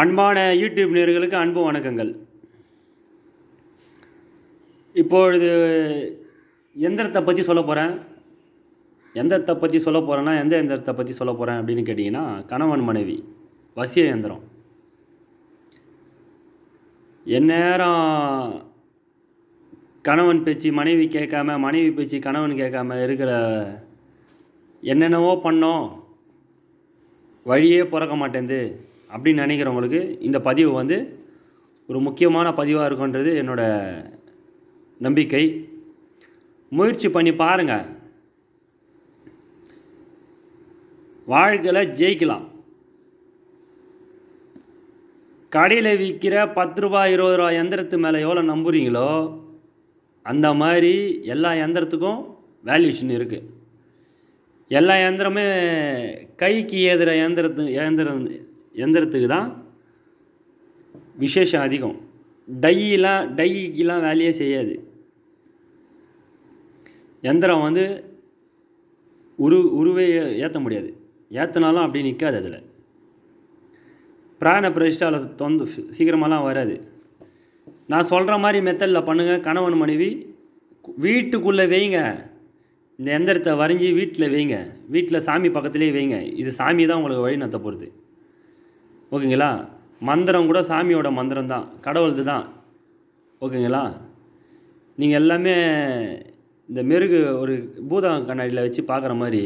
அன்பான யூடியூப் நேர்களுக்கு அன்பு வணக்கங்கள். இப்பொழுது எந்திரத்தை பற்றி சொல்ல போகிறேன் எந்திரத்தை பற்றி சொல்ல போகிறேன்னா எந்த எந்திரத்தை பற்றி சொல்ல போகிறேன் அப்படின்னு கேட்டிங்கன்னா கணவன் மனைவி வசிய எந்திரம். எந்நேரம் கணவன் பேச்சு மனைவி கேட்காம மனைவி பேச்சு கணவன் கேட்காம இருக்கிற என்னென்னவோ பண்ணோம். வழியே பிறக்க மாட்டேங்குது அப்படின்னு நினைக்கிறவங்களுக்கு இந்த பதிவு வந்து ஒரு முக்கியமான பதிவாக இருக்குன்றது என்னோடய நம்பிக்கை. முயற்சி பண்ணி பாருங்கள் வாழ்க்கையில் ஜெயிக்கலாம். கடையில் விற்கிற பத்து ரூபா இருபது ரூபா எந்திரத்து மேலே எவ்வளோ நம்புறீங்களோ அந்த மாதிரி எல்லா எந்திரத்துக்கும் வேல்யூஷன் இருக்குது எல்லா எந்திரமே கைக்கு ஏதுற எந்திரத்து எந்திரம் எந்திரத்துக்கு தான் விசேஷம் அதிகம். டையெலாம் டைக்கெலாம் வேலையே செய்யாது. எந்திரம் வந்து உரு உருவே ஏற்ற முடியாது. ஏற்றினாலும் அப்படி நிற்காது அதில். பிராண பிரதிஷ்டாவில் தொந்த சீக்கிரமாலாம் வராது. நான் சொல்கிற மாதிரி மெத்தடில் பண்ணுங்கள் கணவன் மனைவி வீட்டுக்குள்ளே வைங்க. இந்த எந்திரத்தை வரைஞ்சி வீட்டில் வைங்க. வீட்டில் சாமி பக்கத்துலேயே வைங்க. இது சாமி தான் உங்களுக்கு வழி நடத்த போகிறது ஓகேங்களா? மந்திரம் கூட சாமியோட மந்திரம் தான் கடவுளது தான் ஓகேங்களா? நீங்கள் எல்லாமே இந்த மெருகு ஒரு பூதம் கண்ணாடியில் வச்சு பார்க்குற மாதிரி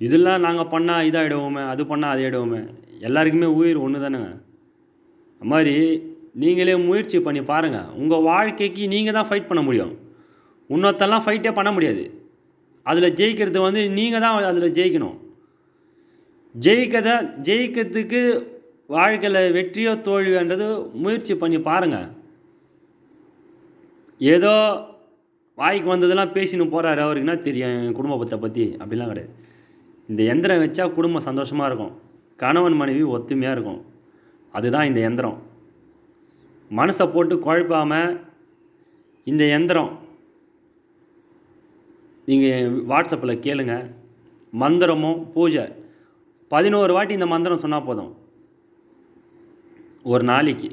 இதெல்லாம் நாங்கள் பண்ணால் இதாகிடுவோமே அது பண்ணால் அது ஆகிடுவோமே எல்லாருக்குமே உயிர் ஒன்று தானேங்க அது மாதிரி நீங்களே முயற்சி பண்ணி பாருங்கள் உங்கள் வாழ்க்கைக்கு நீங்கள் தான் ஃபைட் பண்ண முடியும். இன்னொருத்தெல்லாம் ஃபைட்டே பண்ண முடியாது. அதில் ஜெயிக்கிறது வந்து நீங்கள் தான் அதில் ஜெயிக்கணும். ஜெயிக்கதை ஜெயிக்கிறதுக்கு வாழ்க்கையில் வெற்றியோ தோல்வின்றது முயற்சி பண்ணி பாருங்கள் ஏதோ வாய்க்கு வந்ததெல்லாம் பேசின்னு போகிறாரு அவருக்குன்னா தெரியும்? என் குடும்பத்தை பற்றி அப்படிலாம் கிடையாது. இந்த எந்திரம் வச்சா குடும்பம் சந்தோஷமாக இருக்கும். கணவன் மனைவி ஒத்துமையாக இருக்கும். அதுதான் இந்த எந்திரம். மனசை போட்டு குழப்பாமல் இந்த எந்திரம் நீங்கள் வாட்ஸ்அப்பில் கேளுங்க. மந்திரமும் பூஜை. பதினோரு வாட்டி இந்த மந்திரம் சொன்னால் போதும். ஒரு நாளைக்கு.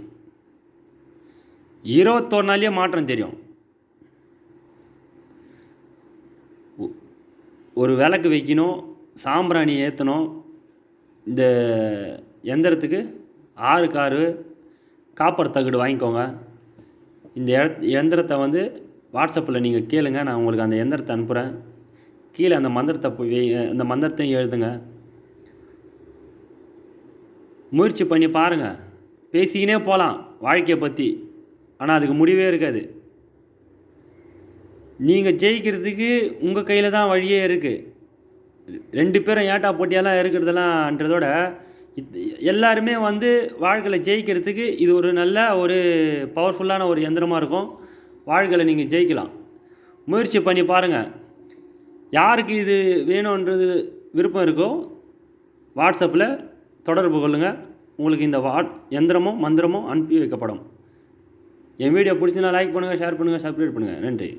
இருபத்தோரு நாள்லேயே மாற்றம் தெரியும். ஒரு விளக்கு வைக்கணும் சாம்பிராணி ஏற்றணும் இந்த எந்திரத்துக்கு ஆறு காரு காப்பர் தகுடு வாங்கிக்கோங்க. இந்த எந்திரத்தை வந்து வாட்ஸ்அப்பில் நீங்கள் கேளுங்க நான் உங்களுக்கு அந்த எந்திரத்தை அனுப்புகிறேன் கீழே அந்த மந்திரத்தை போய் அந்த மந்திரத்தையும் எழுதுங்க. முயற்சி பண்ணி பாருங்கள் பேசிக்கினே போகலாம் வாழ்க்கையை பற்றி ஆனால் அதுக்கு முடிவே இருக்காது. நீங்கள் ஜெயிக்கிறதுக்கு உங்கள் கையில் தான் வழியே இருக்குது ரெண்டு பேரும் ஏட்டா போட்டியெல்லாம் இருக்கிறதெல்லாம்ன்றதோட எல்லாருமே வந்து வாழ்க்கையில் ஜெயிக்கிறதுக்கு இது ஒரு நல்ல ஒரு பவர்ஃபுல்லான ஒரு எந்திரமாக இருக்கும். வாழ்க்கையில் நீங்கள் ஜெயிக்கலாம். முயற்சி பண்ணி பாருங்கள் யாருக்கு இது வேணுன்றது விருப்பம் இருக்கோ வாட்ஸ்அப்பில் தொடர்பு கொள்ளுங்கள் உங்களுக்கு இந்த வாட் எந்திரமும் மந்திரமும் அனுப்பி வைக்கப்படும். என் வீடியோ பிடிச்சினா லைக் பண்ணுங்கள் ஷேர் பண்ணுங்கள் சப்ஸ்கிரைப் பண்ணுங்கள் நன்றி.